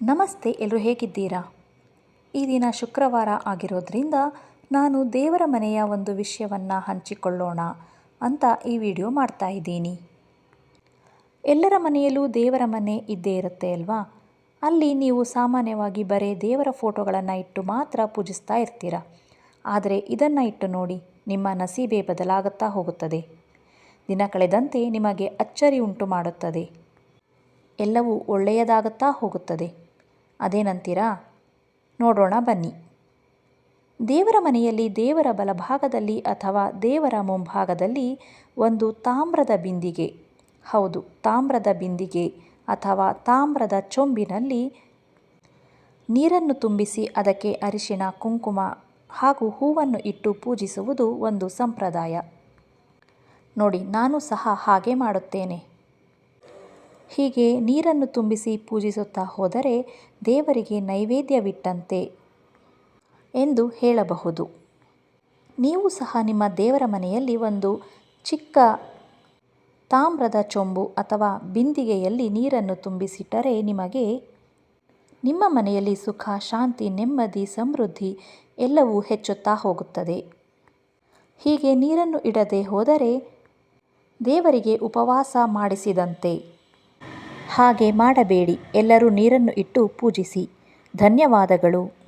ನಮಸ್ತೆ ಎಲ್ಲರೂ ಹೇಗಿದ್ದೀರಾ? ಈ ದಿನ ಶುಕ್ರವಾರ ಆಗಿರೋದ್ರಿಂದ ನಾನು ದೇವರ ಮನೆಯ ಒಂದು ವಿಷಯವನ್ನು ಹಂಚಿಕೊಳ್ಳೋಣ ಅಂತ ಈ ವಿಡಿಯೋ ಮಾಡ್ತಾ ಇದ್ದೀನಿ. ಎಲ್ಲರ ಮನೆಯಲ್ಲೂ ದೇವರ ಮನೆ ಇದ್ದೇ ಇರುತ್ತೆ ಅಲ್ವಾ? ಅಲ್ಲಿ ನೀವು ಸಾಮಾನ್ಯವಾಗಿ ಬರೇ ದೇವರ ಫೋಟೋಗಳನ್ನು ಇಟ್ಟು ಮಾತ್ರ ಪೂಜಿಸ್ತಾ ಇರ್ತೀರ? ಆದರೆ ಇದನ್ನು ಇಟ್ಟು ನೋಡಿ ನಿಮ್ಮ ನಸೀಬೆ ಬದಲಾಗುತ್ತಾ ಹೋಗುತ್ತದೆ. ದಿನ ಕಳೆದಂತೆ ನಿಮಗೆ ಅಚ್ಚರಿ ಉಂಟು ಮಾಡುತ್ತದೆ. ಎಲ್ಲವೂ ಒಳ್ಳೆಯದಾಗುತ್ತಾ ಹೋಗುತ್ತದೆ. ಅದೇನಂತೀರಾ ನೋಡೋಣ ಬನ್ನಿ. ದೇವರ ಮನೆಯಲ್ಲಿ ದೇವರ ಬಲಭಾಗದಲ್ಲಿ ಅಥವಾ ದೇವರ ಮುಂಭಾಗದಲ್ಲಿ ಒಂದು ತಾಮ್ರದ ಬಿಂದಿಗೆ, ಹೌದು, ತಾಮ್ರದ ಬಿಂದಿಗೆ ಅಥವಾ ತಾಮ್ರದ ಚೊಂಬಿನಲ್ಲಿ ನೀರನ್ನು ತುಂಬಿಸಿ ಅದಕ್ಕೆ ಅರಿಶಿನ ಕುಂಕುಮ ಹಾಗೂ ಹೂವನ್ನು ಇಟ್ಟು ಪೂಜಿಸುವುದು ಒಂದು ಸಂಪ್ರದಾಯ. ನೋಡಿ, ನಾನು ಸಹ ಹಾಗೆ ಮಾಡುತ್ತೇನೆ. ಹೀಗೆ ನೀರನ್ನು ತುಂಬಿಸಿ ಪೂಜಿಸುತ್ತಾ ಹೋದರೆ ದೇವರಿಗೆ ನೈವೇದ್ಯವಿಟ್ಟಂತೆ ಎಂದು ಹೇಳಬಹುದು. ನೀವು ಸಹ ನಿಮ್ಮ ದೇವರ ಮನೆಯಲ್ಲಿ ಒಂದು ಚಿಕ್ಕ ತಾಮ್ರದ ಚೊಂಬು ಅಥವಾ ಬಿಂದಿಗೆಯಲ್ಲಿ ನೀರನ್ನು ತುಂಬಿಸಿಟ್ಟರೆ ನಿಮಗೆ ನಿಮ್ಮ ಮನೆಯಲ್ಲಿ ಸುಖ, ಶಾಂತಿ, ನೆಮ್ಮದಿ, ಸಮೃದ್ಧಿ ಎಲ್ಲವೂ ಹೆಚ್ಚುತ್ತಾ ಹೋಗುತ್ತದೆ. ಹೀಗೆ ನೀರನ್ನು ಇಡದೆ ಹೋದರೆ ದೇವರಿಗೆ ಉಪವಾಸ ಮಾಡಿಸಿದಂತೆ. ಹಾಗೆ ಮಾಡಬೇಡಿ. ಎಲ್ಲರೂ ನೀರನ್ನು ಇಟ್ಟು ಪೂಜಿಸಿ. ಧನ್ಯವಾದಗಳು.